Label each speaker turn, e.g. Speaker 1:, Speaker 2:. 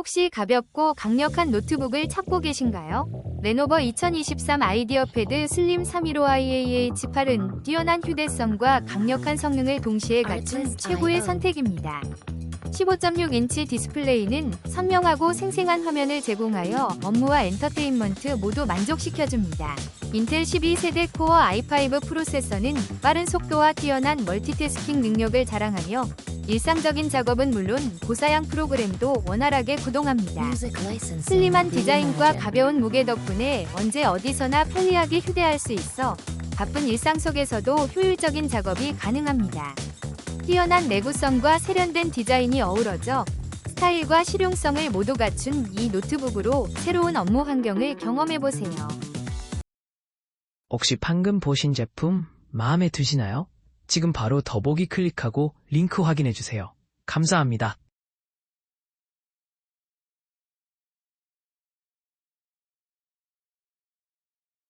Speaker 1: 혹시 가볍고 강력한 노트북을 찾고 계신가요? 레노버 2023 아이디어 패드 슬림 315IAH8은 뛰어난 휴대성과 강력한 성능을 동시에 갖춘 최고의 선택입니다. 15.6인치 디스플레이는 선명하고 생생한 화면을 제공하여 업무와 엔터테인먼트 모두 만족시켜줍니다. 인텔 12세대 코어 i5 프로세서는 빠른 속도와 뛰어난 멀티태스킹 능력을 자랑하며 일상적인 작업은 물론 고사양 프로그램도 원활하게 구동합니다. 슬림한 디자인과 가벼운 무게 덕분에 언제 어디서나 편리하게 휴대할 수 있어 바쁜 일상 속에서도 효율적인 작업이 가능합니다. 뛰어난 내구성과 세련된 디자인이 어우러져 스타일과 실용성을 모두 갖춘 이 노트북으로 새로운 업무 환경을 경험해보세요.
Speaker 2: 혹시 방금 보신 제품 마음에 드시나요? 지금 바로 더보기 클릭하고 링크 확인해 주세요. 감사합니다.